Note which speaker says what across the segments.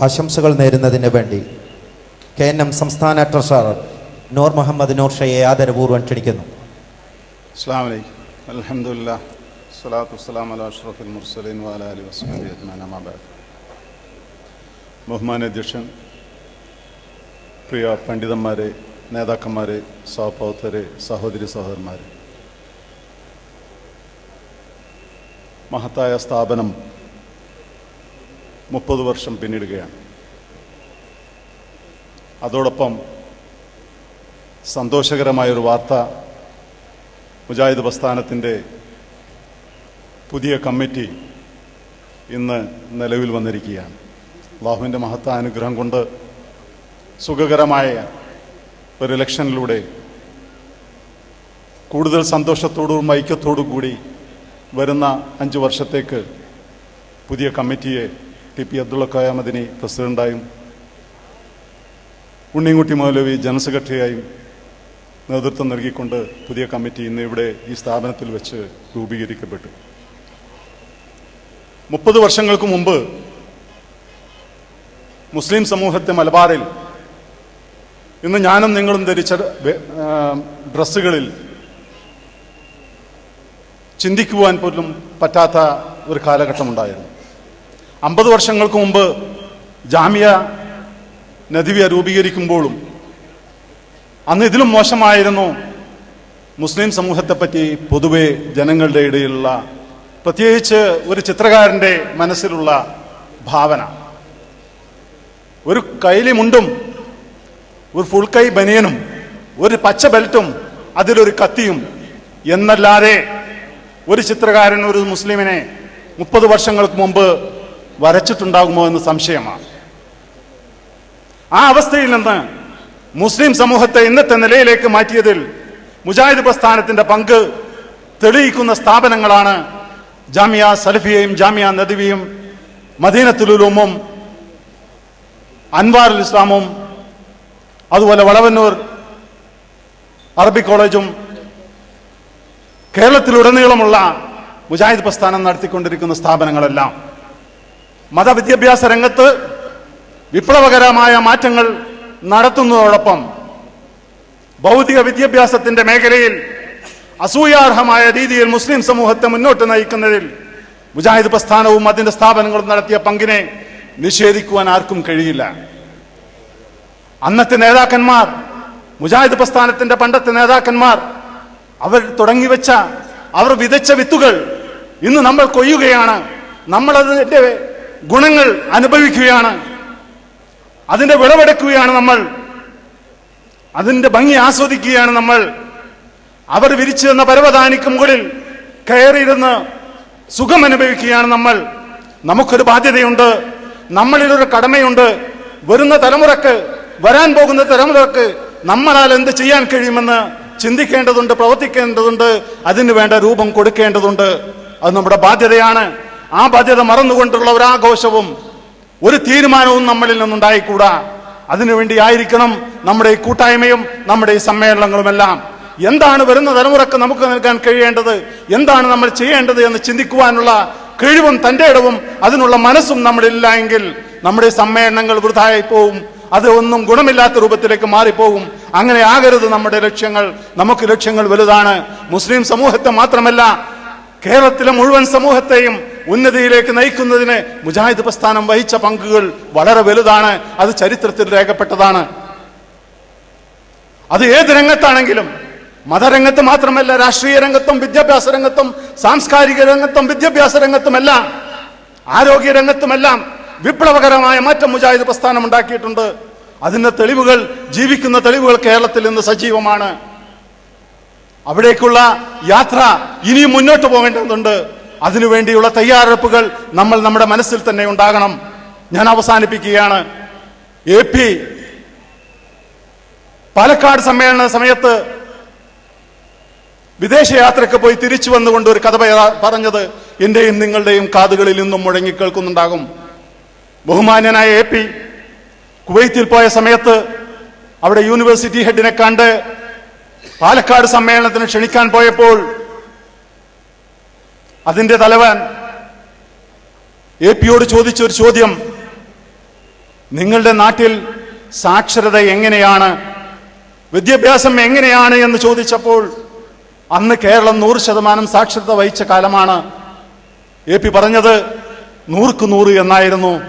Speaker 1: ആശംസകൾ നേരുന്നതിന് വേണ്ടി കെ എൻ എം സംസ്ഥാന ട്രഷറർ നൂർ മുഹമ്മദ് നൂർഷയെ ആദരപൂർവം ക്ഷണിക്കുന്നു.
Speaker 2: ബഹുമാനാധ്യക്ഷൻ പ്രിയ പണ്ഡിതന്മാരെ നേതാക്കന്മാരെ സഹപ്രവർത്തകരെ സഹോദരി സഹോദരന്മാരെ. മഹത്തായ സ്ഥാപനം മുപ്പത് വർഷം പിന്നിടുകയാണ്. അതോടൊപ്പം സന്തോഷകരമായൊരു വാർത്ത മുജാഹിദ് പ്രസ്ഥാനത്തിന്റെ പുതിയ കമ്മിറ്റി ഇന്ന് നിലവിൽ വന്നിരിക്കുകയാണ്. അള്ളാഹുവിന്റെ മഹത്തായ അനുഗ്രഹം കൊണ്ട് സുഖകരമായ ഒരു ഇലക്ഷനിലൂടെ കൂടുതൽ സന്തോഷത്തോടും ഐക്യത്തോടും കൂടി വരുന്ന അഞ്ച് വർഷത്തേക്ക് പുതിയ കമ്മിറ്റിയെ ടി പി അബ്ദുള്ള ഖയാമദിനി പ്രസിഡന്റായും ഉണ്ണിങ്ങുട്ടി മൗലവി ജനറൽ സെക്രട്ടറിയായും നേതൃത്വം നൽകിക്കൊണ്ട് പുതിയ കമ്മിറ്റി ഇന്ന് ഇവിടെ ഈ സ്ഥാപനത്തിൽ വെച്ച് രൂപീകരിക്കപ്പെട്ടു. മുപ്പത് വർഷങ്ങൾക്ക് മുമ്പ് മുസ്ലിം സമൂഹത്തെ മലബാറിൽ ഇന്ന് ഞാനും നിങ്ങളും ധരിച്ച ഡ്രസ്സുകളിൽ ചിന്തിക്കുവാൻ പോലും പറ്റാത്ത ഒരു കാലഘട്ടമുണ്ടായിരുന്നു. അമ്പത് വർഷങ്ങൾക്ക് മുമ്പ് ജാമ്യ നദിവ്യ രൂപീകരിക്കുമ്പോഴും അന്ന് ഇതിലും മോശമായിരുന്നു. മുസ്ലിം സമൂഹത്തെപ്പറ്റി പൊതുവെ ജനങ്ങളുടെ ഇടയിലുള്ള പ്രത്യേകിച്ച് ഒരു ചിത്രകാരന്റെ മനസ്സിലുള്ള ഭാവന. ഒരു കൈലി മുണ്ടും ഒരു ഫുൾ കൈ ബനിയനും ഒരു പച്ച ബെൽറ്റും അതിലൊരു കത്തിയും എന്നല്ലാതെ ഒരു ചിത്രകാരൻ ഒരു മുസ്ലിമിനെ മുപ്പത് വർഷങ്ങൾക്ക് മുമ്പ് വരച്ചിട്ടുണ്ടാകുമോ എന്ന് സംശയമാണ്. ആ അവസ്ഥയിൽ നിന്ന് മുസ്ലിം സമൂഹത്തെ ഇന്നത്തെ നിലയിലേക്ക് മാറ്റിയതിൽ മുജാഹിദ് പ്രസ്ഥാനത്തിന്റെ പങ്ക് തെളിയിക്കുന്ന സ്ഥാപനങ്ങളാണ് ജാമിയ സലഫിയയും ജാമിയ നദിവിയും മദീനത്തുലുലൂമും അൻവാറുൽ ഇസ്ലാമും അതുപോലെ വളവന്നൂർ അറബി കോളേജും കേരളത്തിലുടനീളമുള്ള മുജാഹിദ് പ്രസ്ഥാനം നടത്തിക്കൊണ്ടിരിക്കുന്ന സ്ഥാപനങ്ങളെല്ലാം മതവിദ്യാഭ്യാസ രംഗത്ത് വിപ്ലവകരമായ മാറ്റങ്ങൾ നടത്തുന്നതോടൊപ്പം ഭൗതിക വിദ്യാഭ്യാസത്തിന്റെ മേഖലയിൽ അസൂയാർഹമായ രീതിയിൽ മുസ്ലിം സമൂഹത്തെ മുന്നോട്ട് നയിക്കുന്നതിൽ മുജാഹിദ് പ്രസ്ഥാനവും അതിന്റെ സ്ഥാപനങ്ങളും നടത്തിയ പങ്കിനെ നിഷേധിക്കുവാൻ ആർക്കും കഴിയില്ല. അന്നത്തെ നേതാക്കന്മാർ മുജാഹിദ് പ്രസ്ഥാനത്തിന്റെ പണ്ടത്തെ നേതാക്കന്മാർ അവർ തുടങ്ങിവെച്ച അവർ വിതച്ച വിത്തുകൾ ഇന്ന് നമ്മൾ കൊയ്യുകയാണ്. നമ്മൾ അതിന്റെ ഗുണങ്ങൾ അനുഭവിക്കുകയാണ്. അതിന്റെ വിളവെടുക്കുകയാണ് നമ്മൾ. അതിന്റെ ഭംഗി ആസ്വദിക്കുകയാണ് നമ്മൾ. അവർ വിരിച്ചു തന്ന പരവതാനിക്ക് മുകളിൽ കയറിയിരുന്ന് സുഖം അനുഭവിക്കുകയാണ് നമ്മൾ. നമുക്കൊരു ബാധ്യതയുണ്ട്. നമ്മളിലൊരു കടമയുണ്ട്. വരുന്ന തലമുറയ്ക്ക് വരാൻ പോകുന്ന തലമുറയ്ക്ക് നമ്മളാൽ എന്ത് ചെയ്യാൻ കഴിയുമെന്ന് ചിന്തിക്കേണ്ടതുണ്ട് പ്രവർത്തിക്കേണ്ടതുണ്ട് അതിന് വേണ്ട രൂപം കൊടുക്കേണ്ടതുണ്ട്. അത് നമ്മുടെ ബാധ്യതയാണ്. ആ ബാധ്യത മറന്നുകൊണ്ടുള്ള ഒരു ആഘോഷവും ഒരു തീരുമാനവും നമ്മളിൽ നിന്നുണ്ടായിക്കൂടാ. അതിനുവേണ്ടി ആയിരിക്കണം നമ്മുടെ ഈ കൂട്ടായ്മയും നമ്മുടെ ഈ സമ്മേളനങ്ങളുമെല്ലാം. എന്താണ് വരുന്ന തലമുറയ്ക്ക് നമുക്ക് നൽകാൻ കഴിയേണ്ടത്? എന്താണ് നമ്മൾ ചെയ്യേണ്ടത് എന്ന് ചിന്തിക്കുവാനുള്ള കഴിവും തന്റെ ഇടവും അതിനുള്ള മനസ്സും നമ്മളില്ല എങ്കിൽ നമ്മുടെ സമ്മേളനങ്ങൾ വൃഥായി പോവും അത് ഒന്നും ഗുണമില്ലാത്ത രൂപത്തിലേക്ക് മാറിപ്പോകും അങ്ങനെ ആകരുത് നമ്മുടെ ലക്ഷ്യങ്ങൾ. നമുക്ക് ലക്ഷ്യങ്ങൾ വലുതാണ്. മുസ്ലിം സമൂഹത്തെ മാത്രമല്ല കേരളത്തിലെ മുഴുവൻ സമൂഹത്തെയും ഉന്നതിയിലേക്ക് നയിക്കുന്നതിന് മുജാഹിദ് പ്രസ്ഥാനം വഹിച്ച പങ്കുകൾ വളരെ വലുതാണ്. അത് ചരിത്രത്തിൽ രേഖപ്പെട്ടതാണ്. അത് ഏത് രംഗത്താണെങ്കിലും മതരംഗത്ത് മാത്രമല്ല രാഷ്ട്രീയ രംഗത്തും വിദ്യാഭ്യാസ രംഗത്തും സാംസ്കാരിക രംഗത്തും വിദ്യാഭ്യാസ രംഗത്തുമെല്ലാം ആരോഗ്യ രംഗത്തുമെല്ലാം വിപ്ലവകരമായ മാറ്റം മുജാഹിദ് പ്രസ്ഥാനം ഉണ്ടാക്കിയിട്ടുണ്ട്. അതിന്റെ തെളിവുകൾ ജീവിക്കുന്ന തെളിവുകൾ കേരളത്തിൽ ഇന്ന് സജീവമാണ്. അവിടേക്കുള്ള യാത്ര ഇനിയും മുന്നോട്ട് പോകേണ്ടതുണ്ട്. അതിനുവേണ്ടിയുള്ള തയ്യാറെടുപ്പുകൾ നമ്മൾ നമ്മുടെ മനസ്സിൽ തന്നെ ഉണ്ടാകണം. ഞാൻ അവസാനിപ്പിക്കുകയാണ്. എ പി പാലക്കാട് സമ്മേളന സമയത്ത് വിദേശയാത്രയ്ക്ക് പോയി തിരിച്ചു വന്നുകൊണ്ട് ഒരു കഥ പറഞ്ഞത് എന്റെയും നിങ്ങളുടെയും കാതുകളിൽ നിന്നും മുഴങ്ങി കേൾക്കുന്നുണ്ടാകും. ബഹുമാന്യനായ എ പി കുവൈത്തിൽ പോയ സമയത്ത് അവിടെ യൂണിവേഴ്സിറ്റി ഹെഡിനെ കണ്ട് പാലക്കാട് സമ്മേളനത്തിന് ക്ഷണിക്കാൻ പോയപ്പോൾ അതിന്റെ തലവൻ. എ പിയോട് ചോദിച്ച ഒരു ചോദ്യം. നിങ്ങളുടെ നാട്ടിൽ സാക്ഷരത എങ്ങനെയാണ്? വിദ്യാഭ്യാസം എങ്ങനെയാണ് എന്ന് ചോദിച്ചപ്പോൾ അന്ന് കേരളം നൂറ് ശതമാനം സാക്ഷരത വഹിച്ച കാലമാണ്. എ പി പറഞ്ഞത് നൂറുക്ക് നൂറ് എന്നായിരുന്നു.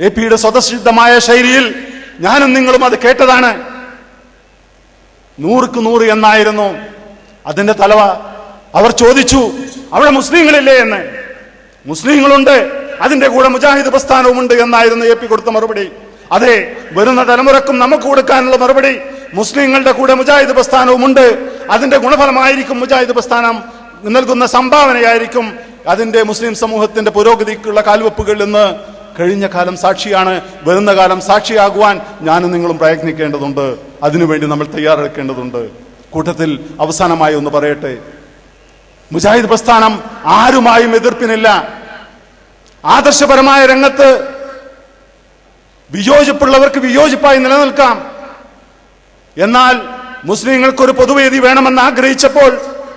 Speaker 2: എ പിയുടെ സ്വതസിദ്ധമായ ശൈലിയിൽ ഞാനും നിങ്ങളും അത് കേട്ടതാണ്. നൂറുക്ക് നൂറ് എന്നായിരുന്നു. അതിന്റെ തലവ അവർ ചോദിച്ചു അവിടെ മുസ്ലിങ്ങളില്ലേ എന്ന്. മുസ്ലിങ്ങളുണ്ട് അതിന്റെ കൂടെ മുജാഹിദ് പ്രസ്ഥാനവുമുണ്ട് എന്നായിരുന്നു എ പി കൊടുത്ത മറുപടി. അതെ വരുന്ന തലമുറക്കും നമുക്ക് കൊടുക്കാനുള്ള മറുപടി മുസ്ലിങ്ങളുടെ കൂടെ മുജാഹിദ് പ്രസ്ഥാനവുമുണ്ട്. അതിന്റെ ഗുണഫലമായിരിക്കും മുജാഹിദ് പ്രസ്ഥാനം നൽകുന്ന സംഭാവനയായിരിക്കും അതിന്റെ മുസ്ലിം സമൂഹത്തിന്റെ പുരോഗതിക്കുള്ള കാൽവെപ്പുകൾ എന്ന് കഴിഞ്ഞ കാലം സാക്ഷിയാണ്. വരുന്ന കാലം സാക്ഷിയാകുവാൻ ഞാനും നിങ്ങളും പ്രയത്നിക്കേണ്ടതുണ്ട്. അതിനുവേണ്ടി നമ്മൾ തയ്യാറെടുക്കേണ്ടതുണ്ട്. കൂട്ടത്തിൽ അവസാനമായി ഒന്ന് പറയട്ടെ. മുജാഹിദ് പ്രസ്ഥാനം ആരുമായും എതിർപ്പിനില്ല. ആദർശപരമായ രംഗത്ത് വിയോജിപ്പുള്ളവർക്ക് വിയോജിപ്പായി നിലനിൽക്കാം. എന്നാൽ മുസ്ലിങ്ങൾക്ക് ഒരു പൊതുവേദി വേണമെന്ന് ആഗ്രഹിച്ചപ്പോൾ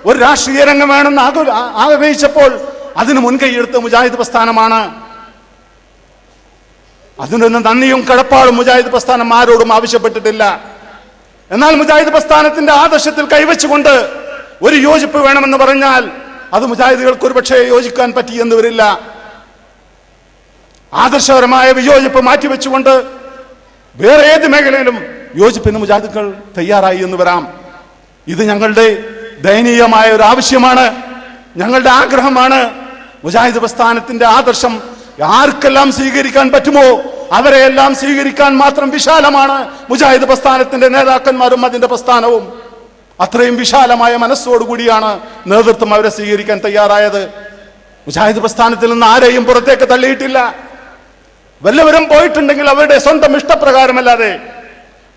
Speaker 2: ഒരു രാഷ്ട്രീയ രംഗം വേണമെന്ന് ആഗ്രഹിച്ചപ്പോൾ അതിന് മുൻകൈയെടുത്ത മുജാഹിദ് പ്രസ്ഥാനമാണ്. അതിനൊന്നും നന്ദിയും കടപ്പാടും മുജാഹിദ് പ്രസ്ഥാനം ആരോടും ആവശ്യപ്പെട്ടിട്ടില്ല. എന്നാൽ മുജാഹിദ് പ്രസ്ഥാനത്തിന്റെ ആദർശത്തിൽ കൈവച്ചുകൊണ്ട് ഒരു യോജിപ്പ് വേണമെന്ന് പറഞ്ഞാൽ അത് മുജാഹിദികൾക്ക് ഒരു പക്ഷേ യോജിക്കാൻ പറ്റിയെന്ന് വരില്ല. ആദർശപരമായ വിയോജിപ്പ് മാറ്റിവെച്ചുകൊണ്ട് വേറെ ഏത് മേഖലയിലും യോജിപ്പിന് മുജാഹിദുക്കൾ തയ്യാറായി എന്ന് വരാം. ഇത് ഞങ്ങളുടെ ദയനീയമായ ഒരു ആവശ്യമാണ് ഞങ്ങളുടെ ആഗ്രഹമാണ്. മുജാഹിദ് പ്രസ്ഥാനത്തിന്റെ ആദർശം ആർക്കെല്ലാം സ്വീകരിക്കാൻ പറ്റുമോ? അവരെയെല്ലാം സ്വീകരിക്കാൻ മാത്രം വിശാലമാണ് മുജാഹിദ് പ്രസ്ഥാനത്തിന്റെ നേതാക്കന്മാരും അതിന്റെ പ്രസ്ഥാനവും. അത്രയും വിശാലമായ മനസ്സോടുകൂടിയാണ് നേതൃത്വം അവരെ സ്വീകരിക്കാൻ തയ്യാറായത്. മുജാഹിദ് പ്രസ്ഥാനത്തിൽ നിന്ന് ആരെയും പുറത്തേക്ക് തള്ളിയിട്ടില്ല. വല്ലവരും പോയിട്ടുണ്ടെങ്കിൽ അവരുടെ സ്വന്തം ഇഷ്ടപ്രകാരമല്ലാതെ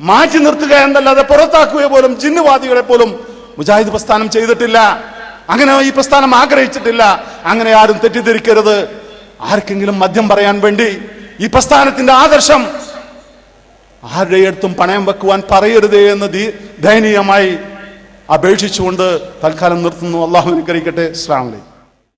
Speaker 2: മാറ്റി നിർത്തുക എന്നല്ലാതെ പുറത്താക്കുക പോലും ജിന്നുവാദികളെ പോലും മുജാഹിദ് പ്രസ്ഥാനം ചെയ്തിട്ടില്ല. അങ്ങനെ ഈ പ്രസ്ഥാനം ആഗ്രഹിച്ചിട്ടില്ല. അങ്ങനെ ആരും തെറ്റിദ്ധരിക്കരുത്. ആർക്കെങ്കിലും മദ്യം പറയാൻ വേണ്ടി ഈ പ്രസ്ഥാനത്തിന്റെ ആദർശം ആരുടെ അടുത്തും പണയം വെക്കുവാൻ പറയരുതേ എന്ന് ദയനീയമായി അപേക്ഷിച്ചുകൊണ്ട് തൽക്കാലം നിർത്തുന്നു. അള്ളാഹു അനുഗ്രഹിക്കട്ടെ. വലൈക്കും